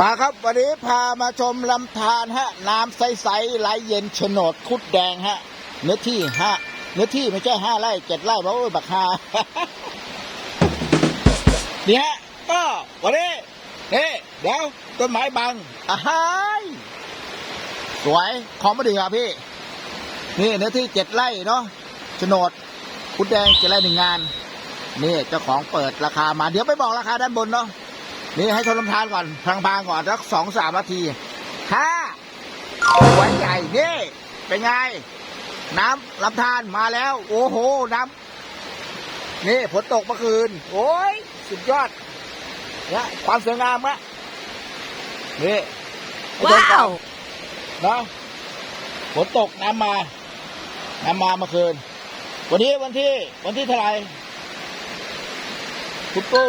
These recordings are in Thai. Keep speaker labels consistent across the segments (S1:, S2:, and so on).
S1: มาครับวันนี้พามาชมลำธารฮะน้ำใสๆไหลเย็นโฉนดคุดแดงฮะ เนื้อที่ห้าเนื้อที่ไม่ใช่ห้าไร่เจ็ดไร่เพราะว่าบักฮานี่ฮะก็วันนี้นี่เดี๋ยวต้นไม้บังอ้ายสวยของมาดีครับพี่ นี่เนื้อที่เจ็ดไร่เนาะโฉนดคุดแดงเจ็ดไร่หนึ่งงาน นี่เจ้าของเปิดราคามาเดี๋ยวไปบอกราคาด้านบนเนาะ นี่ให้ชมลำธารก่อนพลางๆก่อนสักสองสามนาทีห้าหัวใหญ่นี่เป็นไง น้ำลำธารมาแล้ว โอ้โห น้ำนี่ฝนตกเมื่อคืน โอ้ย สุดยอดเนี่ยความสวยงามอะนี่ให้ชมก่อน
S2: ว้าว
S1: นะฝนตกน้ำมา น้ำมาเมื่อคืน วันนี้วันที่ วันที่เท่าไหร่คุณตู้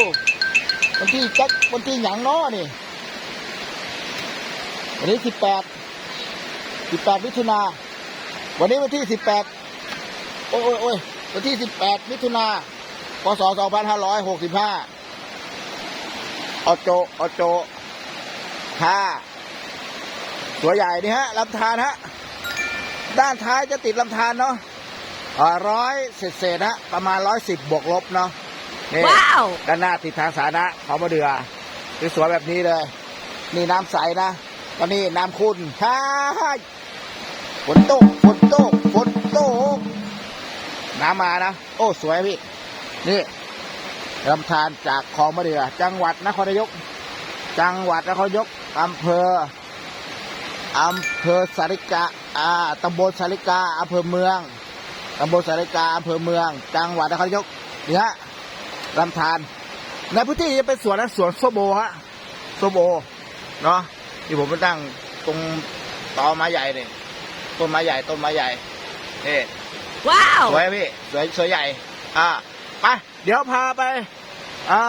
S1: วันที่จักวันที่หยังน้อนี่ วันนี้สิบแปดสิบแปดมิถุนา วันนี้วันที่สิบแปดโอ้ยโอ้ยโอ้ยวันที่สิบแปดมิถุนาพศสองพันห้าร้อยหกสิบห้าออโจออโจห้าตัวใหญ่นี่ฮะลำธารฮะ ด้านท้ายจะติดลำธารเนาะร้อยเศษเศษฮะ ประมาณร้อยสิบบวกลบเนาะ นี่
S2: ว้าว
S1: ด้านหน้าติดทางสาธารณะเขามาเดือสวยๆแบบนี้เลย นี่น้ำใสนะตอนนี้น้ำขุ่นฮ่าฝนตกฝนตกฝนตกน้ำมานะ โอ้สวยพี่ นี่ลำธารจากคลองมะเดือ จังหวัดนครนายก จังหวัดนครนายกอำเภออำเภอสาริกาอ่าตำบลสาริกาอำเภอเมืองตำบลสาริกาอำเภอเมือง จังหวัดนครนายกนี่ฮะ ลำธารในพื้นที่จะเป็นสวนนะสวนส้มโอฮะส้มโอเนาะที่ผมไปตั้งตรงตอไม้ใหญ่เนี่ยต้นไม้ใหญ่ต้นไม้ใหญ่นี่
S2: ว้าว
S1: สวยพี่สวยสวยใหญ่อ่าไปเดี๋ยวพาไปอ่า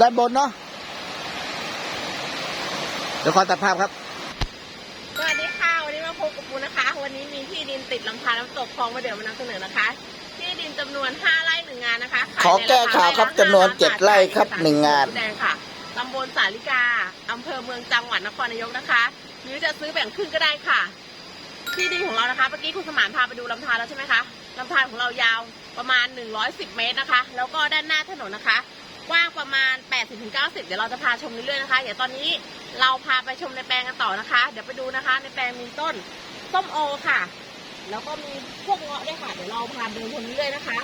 S1: ด้านบนเนาะเดี๋ยวขอตัดภาพครับ
S2: สวัสดีค่ะ วันนี้มาพบกับปูนะคะ วันนี้มีที่ดินติดลำธารน้ำตกคลองมะเดื่อมานำเสนอนะคะที่ดิน จำนวน5ไร่หนึ่งงานนะคะขาย
S1: ขอแก้ข่าวครับ
S2: ใน
S1: จำนวน
S2: 5
S1: เจ็ดไร่ครับหนึ่งงาน
S2: แดงค่ะตำบลสาลิกาอำเภอเมืองจังหวัดนครนายกนะคะ หรือจะซื้อแบ่งครึ่งก็ได้ค่ะ ที่ดินของเรานะคะเมื่อกี้คุณสมานพาไปดูลำธารแล้วใช่ไหมคะลำธารของเรายาวประมาณ 110 เมตรนะคะ แล้วก็ด้านหน้าถนนนะคะกว้างประมาณ 80-90 เดี๋ยวเราจะพาชมเรื่อยๆนะคะ เดี๋ยวตอนนี้เราพาไปชมในแปลงกันต่อนะคะ เดี๋ยวไปดูนะคะ ในแปลงมีต้นส้มโอค่ะ แล้วก็มีพวกเงาะด้วยค่ะ เดี๋ยวเราพาเดินชมเรื่อยๆนะคะ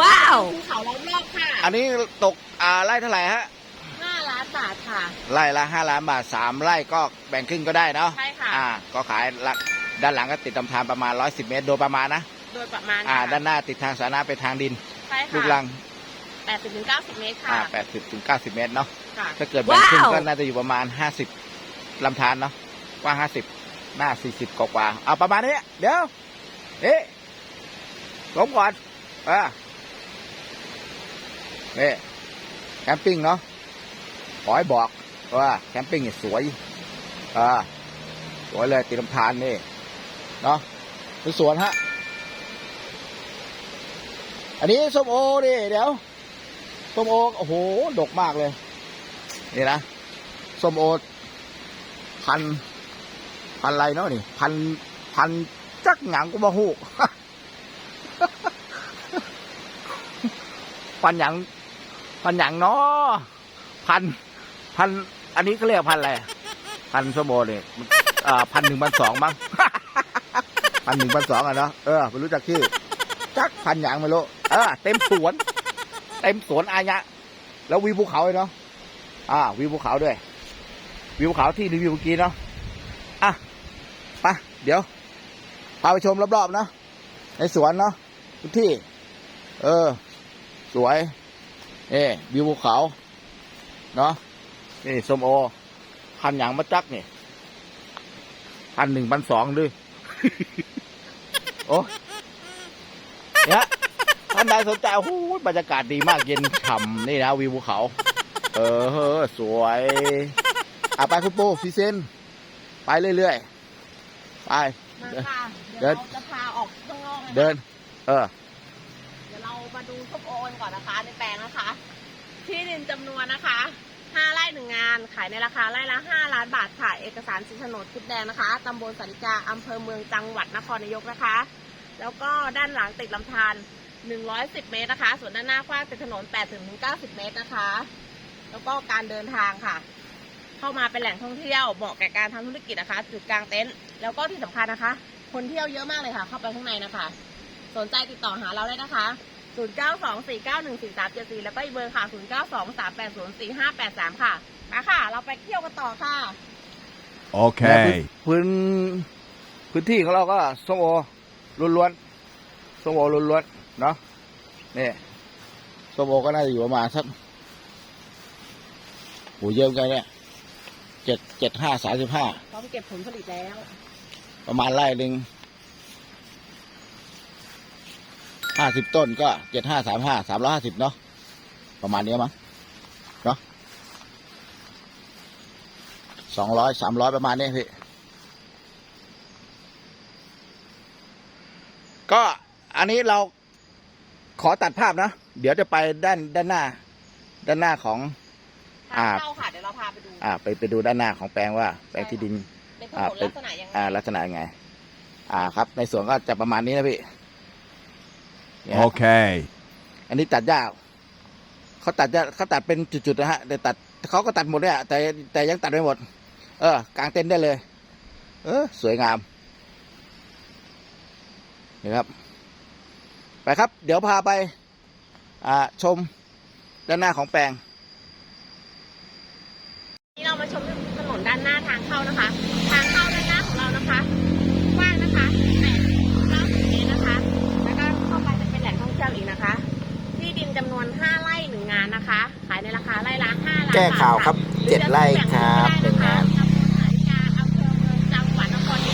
S3: ว้าว
S2: ภูเขาล้อมรอบค่ะ
S1: อันนี้ตกอ่าไร่เท่าไหร่ฮะ
S2: 5ล้านบาทค่ะ
S1: ไร่ละห้าล้านบาทสามไร่ก็แบ่งครึ่งก็ได้เนาะ
S2: ใช่ค่ะ
S1: อ่า ก็ขายละด้านหลังก็ติดลำธารประมาณ110เมตรโดยประมาณนะ
S2: โดยประมาณ
S1: อ่า
S2: ค่ะ
S1: ด้านหน้าติดทางสาธารณะไปทางดิน
S2: ใช่ค่ะ
S1: ลูกลัง
S2: 80-90เมตร
S1: อ่า
S2: ค่ะ
S1: 80ถึง90เมตรเนาะ
S2: ค่ะ
S1: ถ้าเกิดแบ่งครึ่ง
S3: ว้าว
S1: ก็น่าจะอยู่ประมาณ50ลำธารเนาะกว้าง50 หน้า40กว่าเอาประมาณนี้ เดี๋ยวเอ๊ะล้มก่อนอ่าเอ๊ะแคมปิ้งเนาะขอให้บอกว่าแคมปิ้งเนี่ยสวยอ่าสวยเลยติลำธารนี่เนาะคือสวนฮะ อันนี้ส้มโอดิเดี๋ยวส้มโอโอ้โหดกมากเลย นี่นะส้มโอพัน พันอะไรเนาะนี่ พันพันจักหงังกูมาหูพันหยังพันหยังเนาะพันพัน อันนี้เขาเรียกพันอะไรพันส้มโอเนี่ยอ่าพันหนึ่งพันสองมั้งพันหนึ่งพันสองอะเนาะเออไม่รู้จักชื่อจักพันหยังไม่รู้เออเต็มสวน เต็มสวนอายะ แล้ววิวภูเขาเลยเนาะอ่าวิวภูเขาด้วย วิวภูเขาที่รีวิวเมื่อกี้เนาะ เดี๋ยวพาไปชมรอบๆนะในสวนเนาะทุกที่ เออ สวยเอ่วิวภูเขาเนาะนี่ส้มโอพันอย่างมาจักนี่พันหนึ่งพันสองด้วยโอ้เนี่ยท่านใดสนใจโอ้โหบรรยากาศดีมากเย็นฉ่ำนี่นะวิวภูเขา เออเฮ้อสวยอะไปคุณปูซีเซนไปเรื่อยๆ ไป
S2: มาค่ะ
S1: เดิ
S2: เดี๋ยวนเราจะพาออกข้างนอกนะคะ
S1: เดิน เออ
S2: เดี๋ยวเรามาดูส้มโอกันก่อนนะคะในแปลงนะคะ ที่ดินจำนวนนะคะ5ไร่หนึ่งงานขายในราคาไร่ละ5ล้านบาทค่ะเอกสารสิทธิโฉนดชุดแดงนะคะตำบลสาริกาอำเภอเมืองจังหวัดนครนายกนะคะ แล้วก็ด้านหลังติดลำธาร110 เมตรนะคะ ส่วนด้านหน้ากว้างเป็นถนน8ถึง90 เมตรนะคะ แล้วก็การเดินทางค่ะ เข้ามาเป็นแหล่งท่องเที่ยวเหมาะแก่การทำธุรกิจนะคะ จุดกลางเต็นท์แล้วก็ที่สำคัญนะคะ คนเที่ยวเยอะมากเลยค่ะ เข้าไปข้างในนะคะ สนใจติดต่อหาเราได้นะคะ 0924914374 แล้วก็อีกเบอร์ค่ะ 0923804583 ค่ะมาค่ะ เราไปเที่ยวกันต่อค่ะ
S3: Okay.
S1: พื้นพื้นที่ของเราก็ส้มโอล้วนๆส้มโอล้วนๆเนาะนี่ส้มโอก็น่าจะอยู่ประมาณสักโหเยอะเหมือนกันเนี่ย เจ็ดเจ็ดห้าสามสิบห้า
S2: พร้อมเก็บผลผลิตแล้ว
S1: ประมาณไร่หนึ่งห้าสิบต้นก็เจ็ดห้าสามห้าสามร้อยห้าสิบเนาะประมาณเนี้ยมั้งเนาะสองร้อยสามร้อยประมาณนี้พี่ก็อันนี้เราขอตัดภาพนะ เดี๋ยวจะไปด้านด้านหน้า ด้านหน้าของ
S2: ทาง
S1: อ่า
S2: เข้าค่ะ เดี๋ยวเราพาไปดู
S1: อ่าไปไปดูด้านหน้าของแปลงว่าแปลงที่ดิน
S2: เป็นถ
S1: อ่าน
S2: น
S1: เป็น
S2: ลักษณะยังไง
S1: อ่าลักษณะยังไง อ่าครับ ในสวนก็จะประมาณนี้นะพี่เนี่ย
S3: Okay.
S1: อันนี้ตัดหญ้าเขาตัดหญ้าเขาตัดเป็นจุดๆนะฮะแต่ตัดเขาก็ตัดหมดเนี่ยแต่แต่ยังตัดไม่หมด เออกางเต็นท์ได้เลย เออสวยงามนี่ครับ ไปครับ เดี๋ยวพาไป อ่าชมด้านหน้าของแปลง
S2: นี่เรามาชมถนนด้านหน้าทางเข้านะคะ ทางเข้าด้านหน้าของเรานะคะ กว้างนะคะ8 90เมตรนะคะ แล้วก็เข้าไปจะเป็นแหล่งท่องเที่ยวอีกนะคะ ที่ดินจำนวน 5 ไร่ห นึ่งงานนะคะ ขายในราคาไร่ละ5ล้านบาท
S1: แก้ข่าวครับะเจ็ดไร่ครับห
S2: หรื
S1: นึ่
S2: องจะ
S1: งาน
S2: แบ่งเงินก็ได้นะคะตำบลสาริกาอำเภอเมืองจังหวัดนครน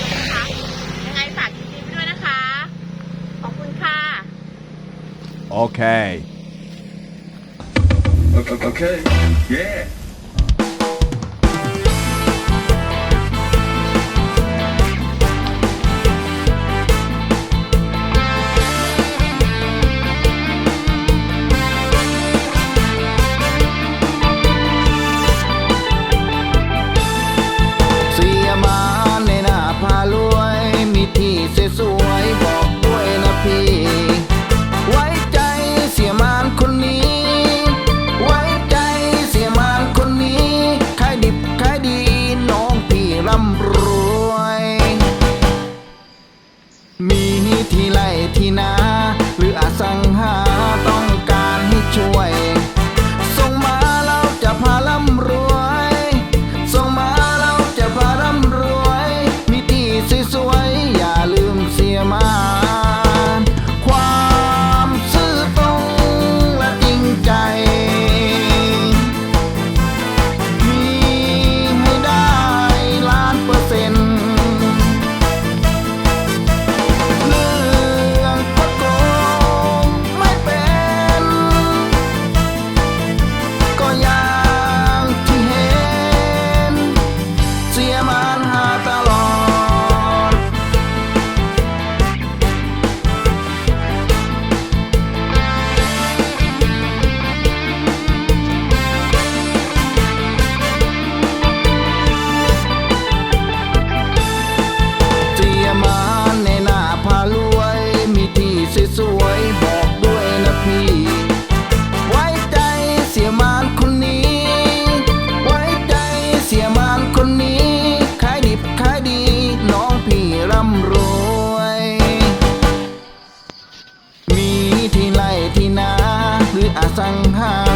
S2: อ
S1: สังหา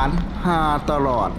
S1: านหาตลอด